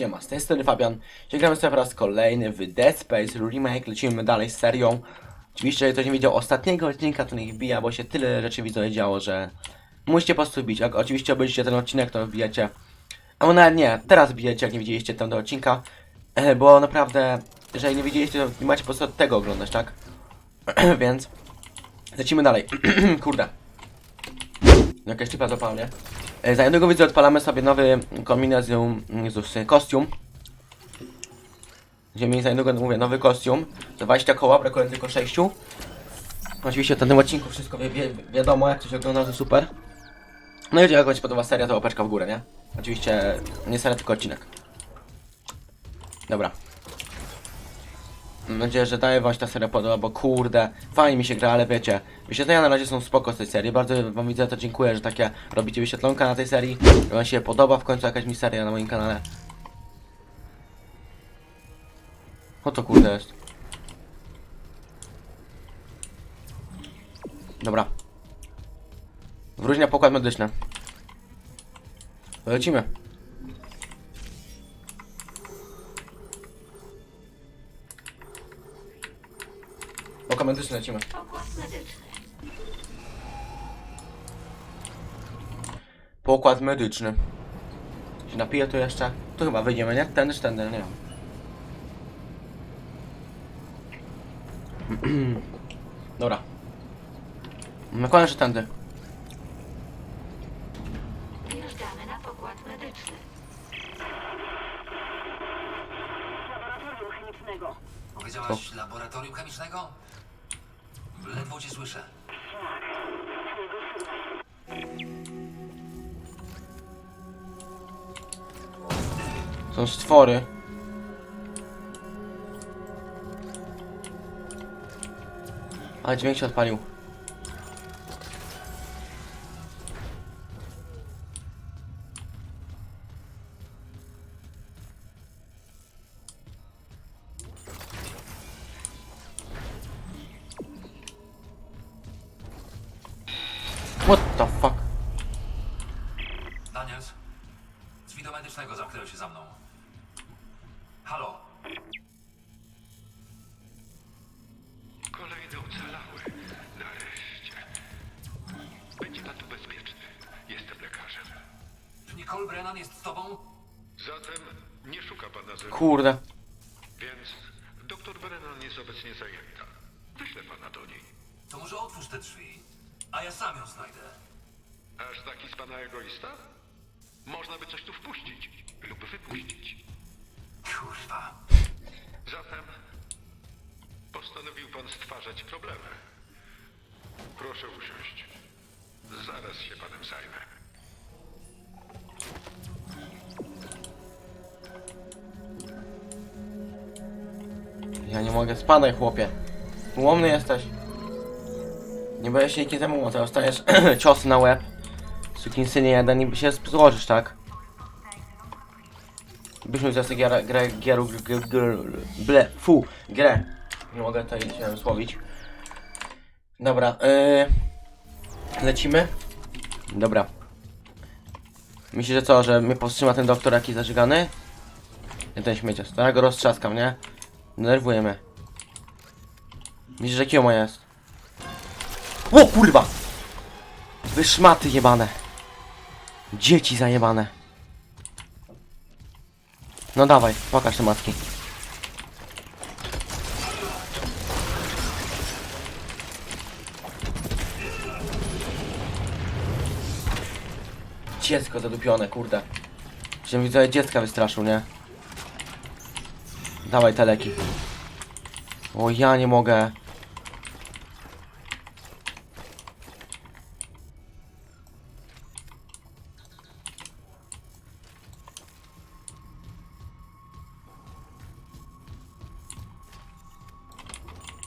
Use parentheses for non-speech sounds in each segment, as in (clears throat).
Siema, z tej strony Fabian. Gramy sobie po raz kolejny w Dead Space Remake. Lecimy dalej z serią. Oczywiście, jeżeli ktoś nie widział ostatniego odcinka, to niech wbija, bo się tyle rzeczy widzę działo, że musicie po prostu wbić. Jak oczywiście obejrzycie ten odcinek, to wbijacie. A nawet nie, teraz wbijecie, jak nie widzieliście tamtego odcinka. E, Bo naprawdę, jeżeli nie widzieliście, to nie macie po prostu tego oglądać, tak? (clears throat) Więc lecimy dalej. (clears throat) Kurde. Jakaś typa zapała. E, Za jednego widzę odpalamy sobie nowy kombinezjum, Jezus, kostium. Gdzie mi za niedługo mówię, nowy kostium. Za 20 koła, brakuje tylko 6. Oczywiście w tym odcinku wszystko wi wi wiadomo, jak coś ogląda, to super. No i jeżeli komuś się podoba seria, to łapeczka w górę, nie? Oczywiście nie seria, tylko odcinek. Dobra. Mam nadzieję, że daje wam się ta seria podoba, bo kurde, fajnie mi się gra, ale wiecie, wyświetlenia na razie są spoko z tej serii. Bardzo wam widzę, to dziękuję, że takie robicie wyświetlonka na tej serii. Wam się podoba w końcu jakaś mi seria na moim kanale. O to kurde jest. Dobra. Wróć na pokład medyczny. Lecimy. Pokład medyczny lecimy. Pokład medyczny. Pokład medyczny. Się napiję tu jeszcze. Tu chyba wyjdziemy, nie? Tędy czy tędy? Nie wiem. (clears throat) Dobra. Nakładam, że tędy. Wjeżdżamy na pokład medyczny. laboratorium chemicznego. Powiedziałaś laboratorium chemicznego? Ledwo cię słyszę. Są stwory. Ale dźwięk się odpalił. What the fuck? Daniels? Z widu medycznego zamknęły się za mną. Halo? Kolejny ocalały. Nareszcie. Będzie pan tu bezpieczny. Jestem lekarzem. Czy Nicole Brennan jest z tobą? Zatem nie szuka pan na zewnątrz. Kurde. Ja nie mogę, spadaj chłopie. Ułomny jesteś. Nie się nikim temu, bo dostajesz (clears throat) cios na łeb. Sukinsynie jeden i się złożysz, tak? Byśmy teraz grę, grę, gieru, gr, gr, gr, ble, fu, grę. Nie mogę tutaj się słowić. Dobra, yy, lecimy? Dobra. Myślisz, że co, że mnie powstrzyma ten doktor jakiś zażygany? Nie ten śmieciarz, to ja go roztrzaskam, nie? Denerwuje mnie. Myślisz, że jest? O kurwa! Wy szmaty jebane. Dzieci zajebane. No dawaj, pokaż te matki. Dziecko zadupione, kurde. Się widzę, dziecka wystraszył, nie? Dawaj te leki. O, ja nie mogę.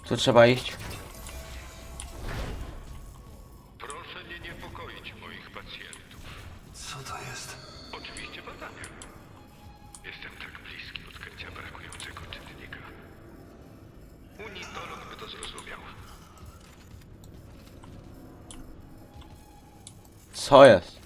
Tu trzeba iść. Co jest?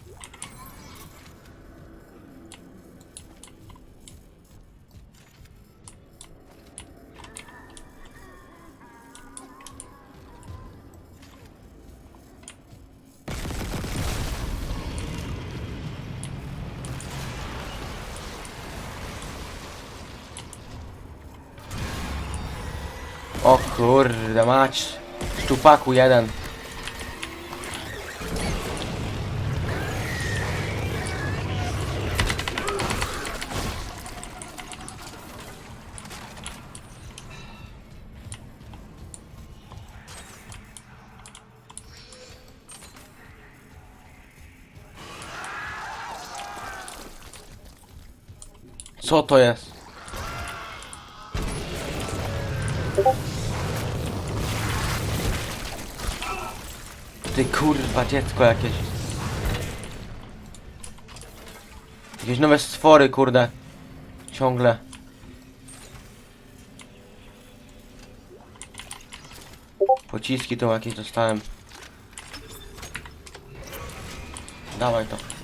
O kurde mać, szczupaku jeden. Co to jest? Ty kurwa dziecko jakieś. Jakieś nowe stwory kurde. Ciągle. Pociski tu jakieś dostałem. Dawaj to.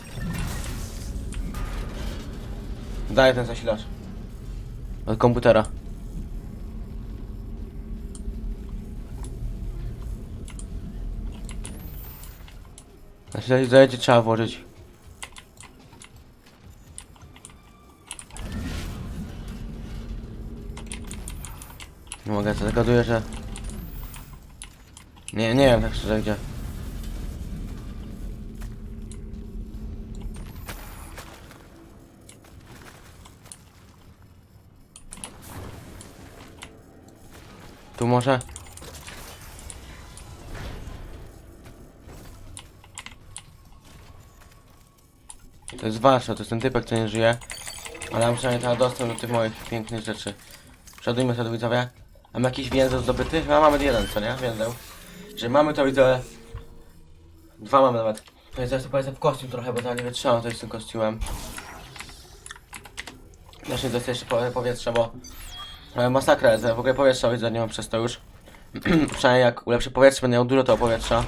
Daj ten zasilacz. Od komputera. Zasilacz zajęcie trzeba włożyć. Nie mogę, zagaduję, że... Nie, nie wiem tak szczerze gdzie. Tu może? To jest wasze, to jest ten typek, co nie żyje. Ale mam przynajmniej teraz dostęp do tych moich pięknych rzeczy. Przodujmy sobie widzowie. Mamy jakiś więzeł zdobyty? Chyba mamy jeden, co nie? Więzeł. Że mamy to widzę. Dwa mamy nawet. To jest zaraz powiedzmy w kostium trochę, bo to nie wytrzymam jest z tym kostiumem. To jest jeszcze powie- powietrze, bo masakra jest, w ogóle powietrza widzę, nie mam przez to już. (clears throat) Przynajmniej jak ulepszę powietrze, będę miał dużo tego powietrza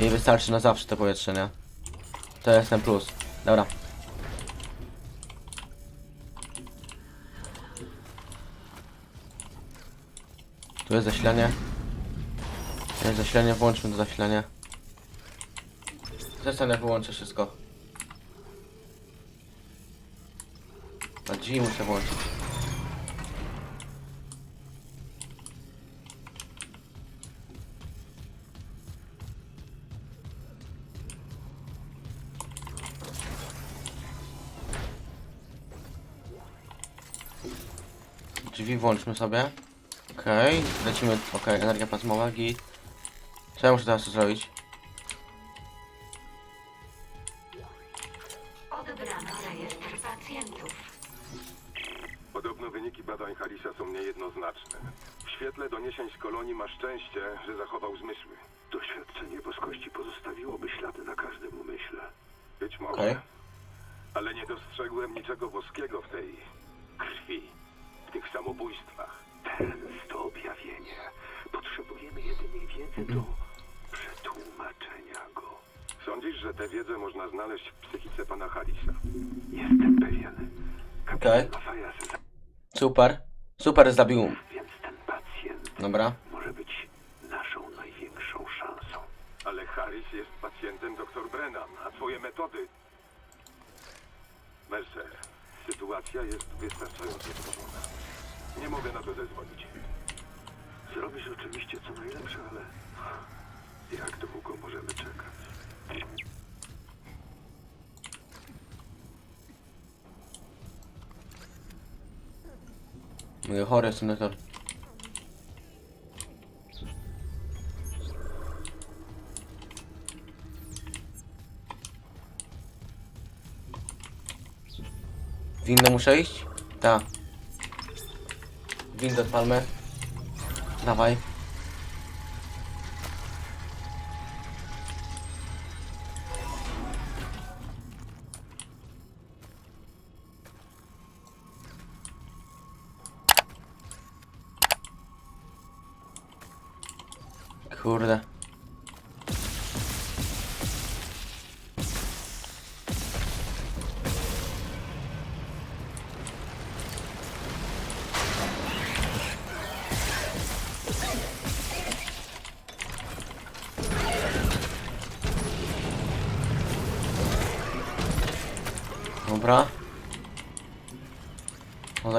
i wystarczy na zawsze to powietrze, nie? To jest ten plus. Dobra. Tu jest zasilanie. Tu jest zasilanie, włączmy to zasilanie. Jak wyłączę wszystko. A drzwi muszę włączyć. Włączmy sobie. Okej, lecimy. Okej, energia plazmowa, git. Co ja muszę teraz tu zrobić? Odebrano rejestr pacjentów. Podobno wyniki badań Harisa są niejednoznaczne. W świetle doniesień z kolonii ma szczęście, że zachował zmysły. Doświadczenie boskości pozostawiłoby ślady na każdym umyśle. Być może. Okej. Ale nie dostrzegłem niczego boskiego w tej krwi, w tych samobójstwach. Częste objawienie. Potrzebujemy jedynie wiedzy do przetłumaczenia go. Sądzisz, że tę wiedzę można znaleźć w psychice pana Harisa? Jestem pewien. Okej. Super. Super zabił. Więc ten pacjent Dobra. może być naszą największą szansą. Ale Harris jest pacjentem dr Brennan, a twoje metody... Mercer, sytuacja jest wystarczająco złożona. Nie mogę na to zezwolić. Zrobisz oczywiście co najlepsze, ale... Jak długo możemy czekać? Mówię, chory jestem doktor. Windę muszę iść? Tak. Windę odpalmy. Dawaj. Dobra. No.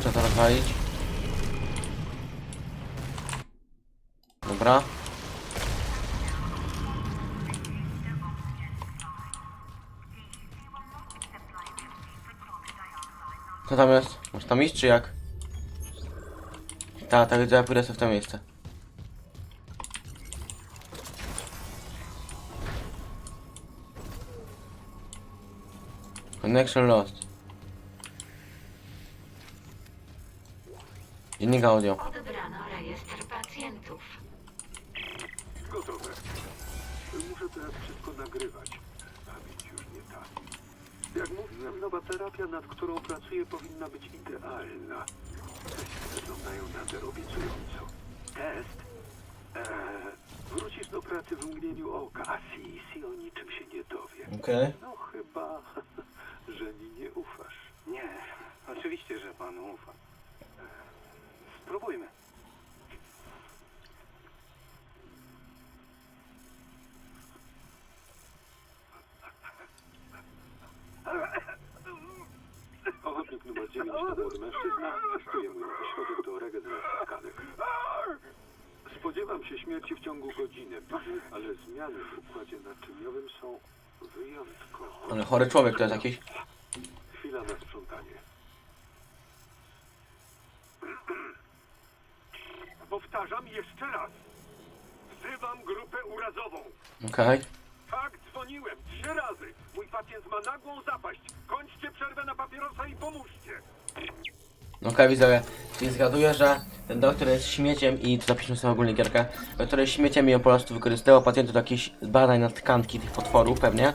Chcę to rozwalić. Dobra. Co tam jest? Może tam iść, czy jak? Tak, tak, widzę, ja pójdę sobie w to miejsce. Connection lost. Dziennik audio. Odebrano rejestr pacjentów. Gotowe. Muszę teraz wszystko nagrywać. Pamięć już nie ta. Jak mówiłem, nowa terapia, nad którą pracuję, powinna być idealna. Testy wyglądają nader obiecująco. Test? Eee, wrócisz do pracy w mgnieniu oka, a CC o niczym się nie dowie. Okej. No chyba, (laughs) że mi nie ufasz. Nie, oczywiście, że panu ufam. Spróbujmy. 9 to młody mężczyzna. Testujemy ją środek do regeneracji tkanek. Spodziewam się śmierci w ciągu godziny, ale zmiany w układzie naczyniowym są wyjątkowe. Ale chory człowiek to jest jakiś. Chwila na sprzątanie. Powtarzam jeszcze raz. Wzywam grupę urazową. Okej. Tak, dzwoniłem trzy razy. Mój pacjent ma nagłą zapaść. Kończcie przerwę na papierosa i pomóżcie. Okej, widzowie. Czyli zgaduję, że ten doktor jest śmieciem i tu zapiszmy sobie ogólnie gierkę. Doktor jest śmieciem i on po prostu wykorzystywał pacjentów do jakichś badań na tkanki tych potworów pewnie.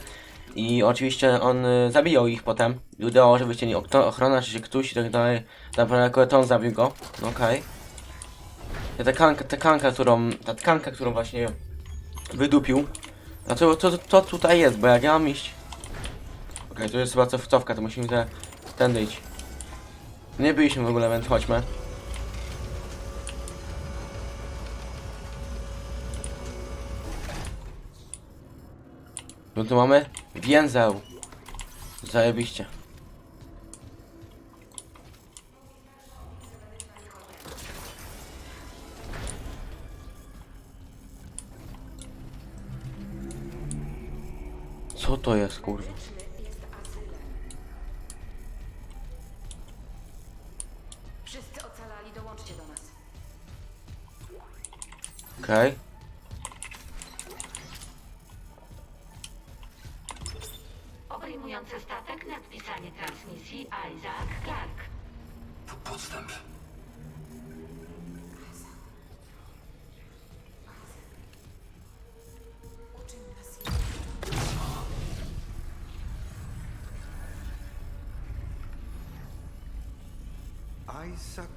I oczywiście on y, zabijał ich potem. I udało, że wyścieli okto- ochrona, czy ktoś i tak dalej. Naprawdę akurat on zabił go. No Okej. Ja ta tkanka, tkanka, którą, ta tkanka, którą właśnie wydupił. A co, co, tutaj jest? Bo jak ja mam iść... Okej, tu jest chyba cofcówka, to musimy te, tędy iść. Nie byliśmy w ogóle, więc chodźmy. No tu mamy więzeł. Zajebiście. Co to jest, kurwa? Wszyscy ocalali, dołączcie do nas. Okej. Obejmujący Isaac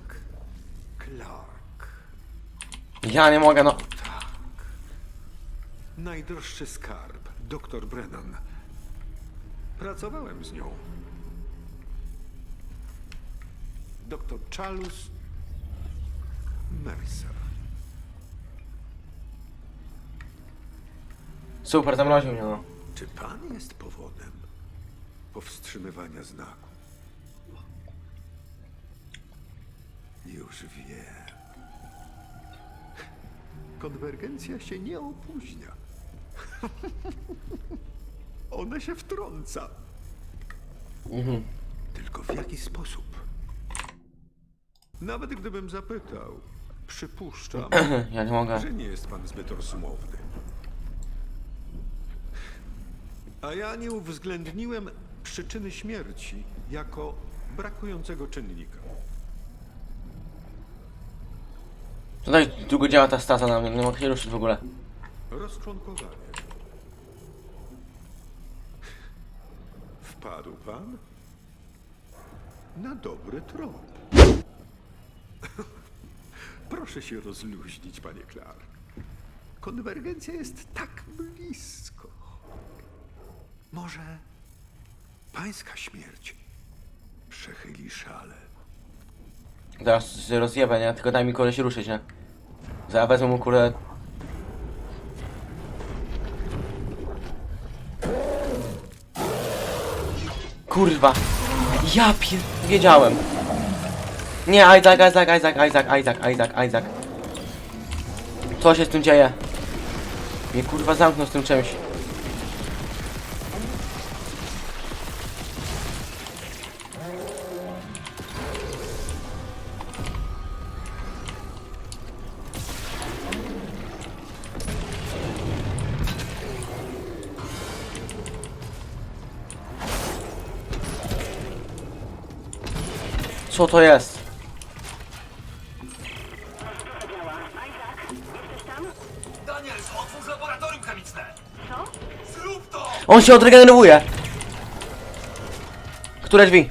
Clark. Ja nie mogę, no. Najdroższy skarb, dr Brennan. Pracowałem z nią. Dr Chalus Mercer. Super, zamroził mnie, no. Czy pan jest powodem powstrzymywania znaku? Już wiem. Konwergencja się nie opóźnia. Ona się wtrąca. Tylko w jaki sposób? Nawet gdybym zapytał, przypuszczam, (clears throat) Ja nie mogę. że nie jest pan zbyt rozsumowny. A ja nie uwzględniłem przyczyny śmierci jako brakującego czynnika. Tutaj długo działa ta staza na mnie, nie mogę się ruszyć w ogóle. Rozczłonkowanie. Wpadł pan na dobry trop. Proszę się rozluźnić, panie Clark. Konwergencja jest tak blisko. Może pańska śmierć przechyli szale. Się rozjebę, nie? Tylko daj mi się ruszyć, nie? Zaraz wezmę mu kurde... Kurwa! Ja pier... Wiedziałem! Nie, Isaac, Isaac, Isaac, Isaac, Isaac, Isaac, Isaac. Co się z tym dzieje? Mnie kurwa zamknął z tym czymś. Co to jest? Działa. Isaac, jesteś tam? Daniels, otwórz laboratorium chemiczne! Co? Zrób to! On się odregeneruje! Które drzwi?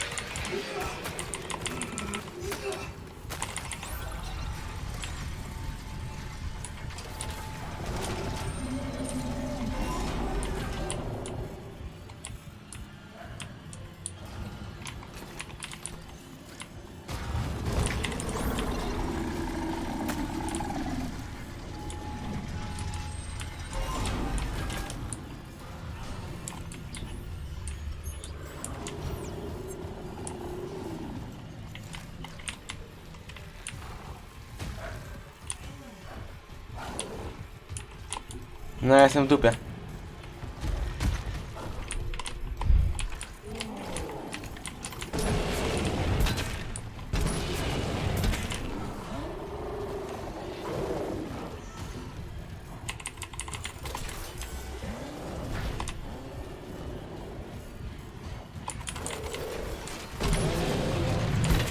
На я ясном дупе.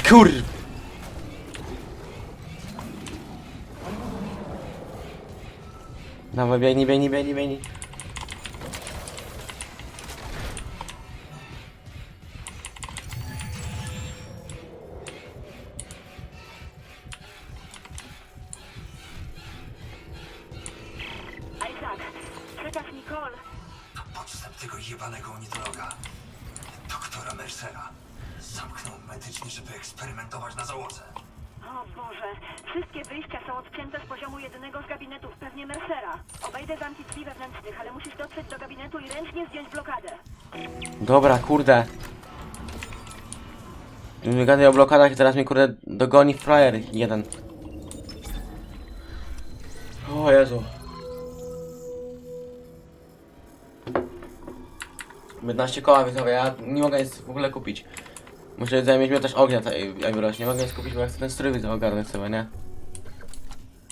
Курь! Dawaj, biegnij, biegnij, biegnij, biegnij. Isaac, przekaż Nicole. To podstęp tego jebanego ornitologa. Doktora Mercera. Zamknął medycznie, żeby eksperymentować na załodze. O Boże, wszystkie wyjścia są odcięte z poziomu jednego z gabinetów, pewnie Mercera. Obejdę zamki drzwi wewnętrznych, ale musisz dotrzeć do gabinetu i ręcznie zdjąć blokadę. Dobra, kurde. My gadaj o blokadach i teraz mnie kurde dogoni frajer jeden. O Jezu. 15 koła widzowie, ja nie mogę nic w ogóle kupić. Muszę zajmieć mnie też ognia tej jak wyrośnie. Nie mogę nic kupić, bo ja chcę ten strój widzę ogarnąć sobie, nie?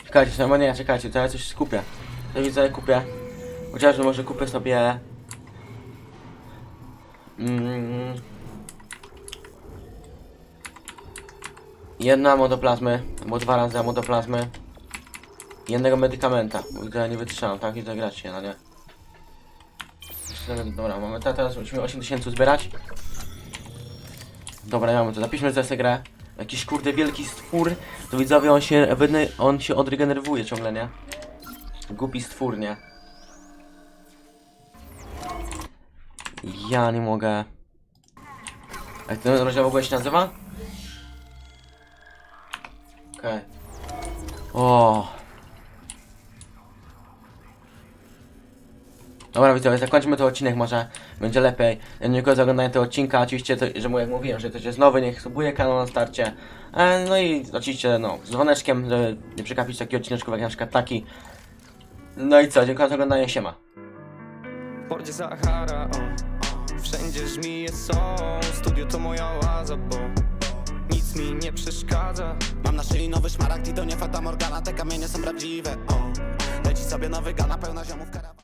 Czekajcie, no nie, czekajcie, to ja coś skupię. To widzę, kupię. Chociażby może kupię sobie... Mm. Jedna motoplazmy, albo dwa razy motoplazmy. Jednego medykamenta, bo widzę, nie wytrzymam, tak? Widzę, grać się, no nie? Dobra, mamy te- teraz musimy 8000 zbierać. Dobra, mamy to, zapiszmy sobie grę. Jakiś kurde wielki stwór, to widzowie on się, on się odregenerowuje ciągle, nie? Głupi stwór, nie? Ja nie mogę. Jak ten rozdział w ogóle się nazywa? Okej. O. Dobra widzowie, zakończmy ten odcinek, może będzie lepiej. Dziękuję za oglądanie tego odcinka, oczywiście, to, że jak mówiłem, że ktoś jest nowy, niech subuje kanał na starcie. E, no i oczywiście, no, z dzwoneczkiem, żeby nie przegapić takiego odcineczków jak na przykład taki. No i co, dziękuję za oglądanie, siema. W porcie Sahara, o. Wszędzie żmije są, studio to moja oaza, bo nic mi nie przeszkadza. Mam na szyi nowy szmaragd i to nie fata morgana Te kamienie są prawdziwe, o Leci sobie nowy gana, pełna ziomów karawan